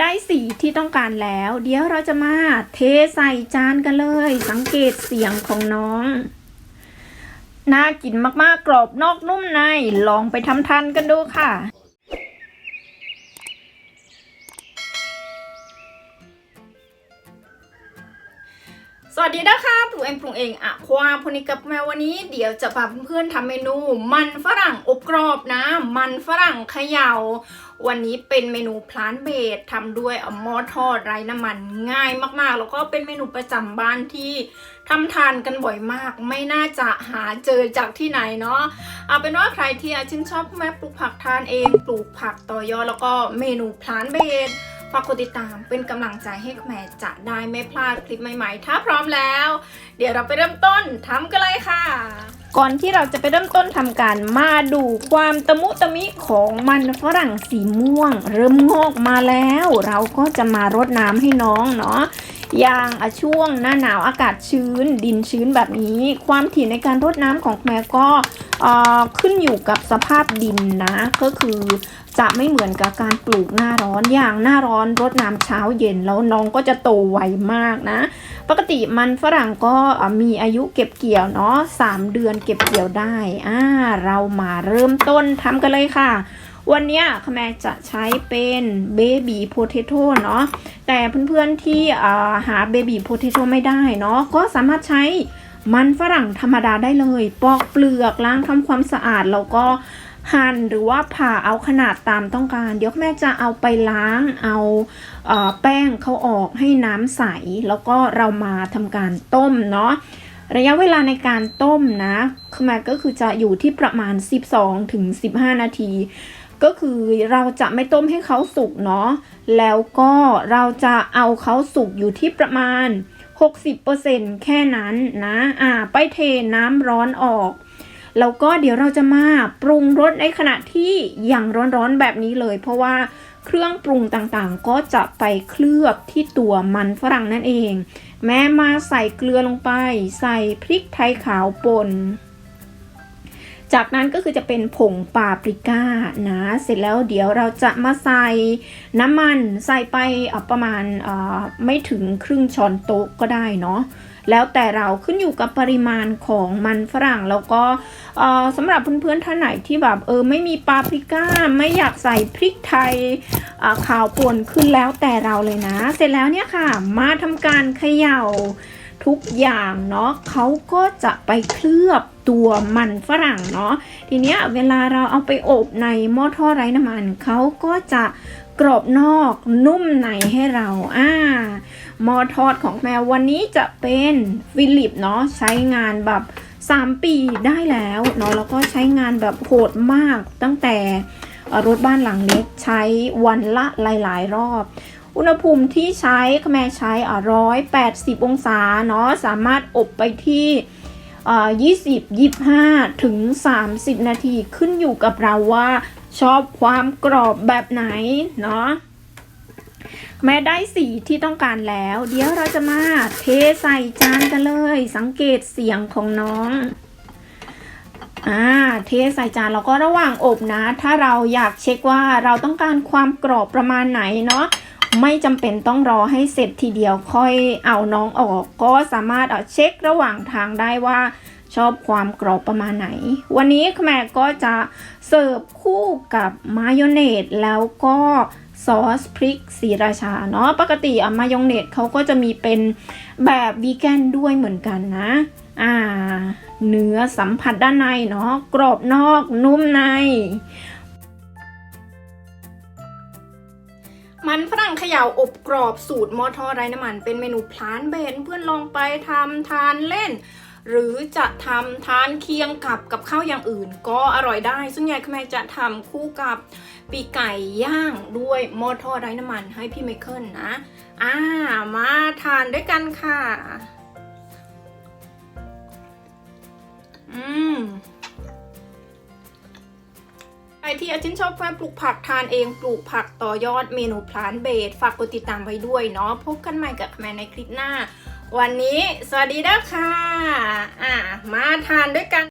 ได้สีที่ต้องการแล้ว เดี๋ยวเราจะมาเทใส่จานกันเลย สังเกตเสียงของน้อง น่ากินมากๆกรอบนอกนุ่มใน ลองไปทำทันกันดูค่ะ สวัสดีนะคะปลูกเองปลูกเองอะความพนิกับแมววันนี้เดี๋ยวจะพาเพื่อนๆทำเมนู มันฝรั่งอบกรอบนะ มันฝรั่งเขยา่า วันนี้เป็นเมนูพลานเบดทำด้วยหม้อทอดไร้น้ำมันง่ายมากๆ แล้วก็เป็นเมนูประจำบ้านที่ทำทานกันบ่อยมาก ไม่น่าจะหาเจอจากที่ไหนเนาะเอาเป็นว่าใครที่ชื่นชอบแม่ปลูกผักทานเองปลูกผักต่อยอดแล้วก็เมนูพลานเบด ฝากกดติดตามเป็นกำลังใจให้แม่จะได้ไม่พลาดคลิปใหม่ๆ ถ้าพร้อมแล้ว เดี๋ยวเราไปเริ่มต้นทำกันเลยค่ะ ก่อนที่เราจะไปเริ่มต้นทำการมาดูความตะมุตะมิของมันฝรั่งสีม่วง เริ่มงอกมาแล้ว เราก็จะมารดน้ำให้น้องเนาะอย่างอช่วงหน้าหนาวอากาศชื้น ดินชื้นแบบนี้ ความถี่ในการรดน้ำของแม่ก็ขึ้นอยู่กับสภาพดินนะ ก็คือ จะไม่เหมือนกับการปลูกหน้าร้อนอย่างหน้าร้อนรดน้ำเช้าเย็นแล้วน้องก็จะโตไวมากนะ ปกติมันฝรั่งก็มีอายุเก็บเกี่ยวเนาะสามเดือนเก็บเกี่ยวได้อ่าเรามาเริ่มต้นทำกันเลยค่ะวันนี้คแมจะใช้เป็นเบบีโพเทโต้เนาะแต่เพื่อนๆที่หาเบบีโพเทโต้ไม่ได้เนาะก็สามารถใช้มันฝรั่งธรรมดาได้เลย ปอกเปลือกล้างทำความสะอาดแล้วก็ หั่นหรือว่าผ่าเอาขนาดตามต้องการ เดี๋ยวแม่จะเอาไปล้างเอาเออแป้งเขาออกให้น้ำใส แล้วก็เรามาทำการต้มเนาะระยะเวลาในการต้มนะคือแม่ก็คือจะอยู่ที่ประมาณ 12ถึง15 นาที ก็คือเราจะไม่ต้มให้เขาสุกเนาะแล้วก็เราจะเอาเขาสุกอยู่ที่ประมาณ 60%แค่นั้นนะอ่าไปเทน้ำร้อนออก แล้วก็เดี๋ยวเราจะมาปรุงรสในขณะที่ยังร้อนๆแบบนี้เลย เพราะว่าเครื่องปรุงต่างๆ ก็จะไปเคลือบที่ตัวมันฝรั่งนั่นเอง แม่มาใส่เกลือลงไป ใส่พริกไทยขาวป่นจากนั้นก็คือจะเป็นผงปาปริก้านะ เสร็จแล้วเดี๋ยวเราจะมาใส่น้ำมันใส่ไปประมาณไม่ถึงครึ่งช้อนโต๊ะก็ได้เนาะ แล้วแต่เราขึ้นอยู่กับปริมาณของมันฝรั่งแล้วก็สำหรับเพื่อนๆท่านไหนที่แบบเออไม่มีปาปริก้าไม่อยากใส่พริกไทยข่าขาวป่นขึ้นแล้วแต่เราเลยนะ เสร็จแล้วเนี่ยค่ะ มาทำการเขย่าทุกอย่างเนาะเขาก็จะไปเคลือบ ตัวมันฝรั่งเนาะทีเนี้ยเวลาเราเอาไปอบในหม้อทอดไร้น้ำมันเขาก็จะกรอบนอกนุ่มในให้เราอ่าหม้อทอดของแมววันนี้จะเป็นฟิลิปเนาะใช้งานแบบ 3 ปีได้แล้วเนาะแล้วก็ใช้งานแบบโหดมากตั้งแต่รถบ้านหลังเล็กใช้วันละหลาย ๆ รอบ อุณหภูมิที่ใช้แม่ใช้อะร้อยแปดสิบองศาเนาะสามารถอบไปที่ ยี่สิบยี่ห้าถึงสามสิบนาทีขึ้นอยู่กับเราว่า ชอบความกรอบแบบไหนเนาะแม่ได้สีที่ต้องการแล้ว เดี๋ยวเราจะมาเทใส่จานกันเลย สังเกตเสียงของน้องอ่าเทใส่จานแล้วก็ระหว่างอบนะ ถ้าเราอยากเช็คว่าเราต้องการความกรอบประมาณไหนเนาะ ไม่จำเป็นต้องรอให้เสร็จทีเดียวค่อยเอาน้องออก ก็สามารถเอาเช็คระหว่างทางได้ว่าชอบความกรอบประมาณไหน วันนี้แม่ก็จะเสิร์ฟคู่กับมายองเนสแล้วก็ซอสพริกสีราชาเนาะปกติอะมายองเนสเขาก็จะมีเป็นแบบวีแกนด้วยเหมือนกันนะ อ่า เนื้อสัมผัสด้านในเนาะกรอบนอกนุ่มใน มันฝรั่งเขย่าอบกรอบสูตรมอทอไร้น้ำมัน เป็นเมนูพลานเบนเพื่อนลองไปทำทานเล่น หรือจะทำทานเคียงกับกับข้าวอย่างอื่น ก็อร่อยได้ซึ่คุณแม่จะทำคู่กับปีกไก่ย่างด้วยมอทอไร้น้ำมันให้พี่ไมเคิลนะ อ่า มาทานด้วยกันค่ะ ที่อาจินชอบแฟนปลูกผักทานเองปลูกผักต่อยอดเมนูพลานเบดฝากกดติดตามไว้ด้วยเนาะพบกันใหม่กับแม่ในคลิปหน้า วันนี้สวัสดีนะค่ะอ่ามาทานด้วยกัน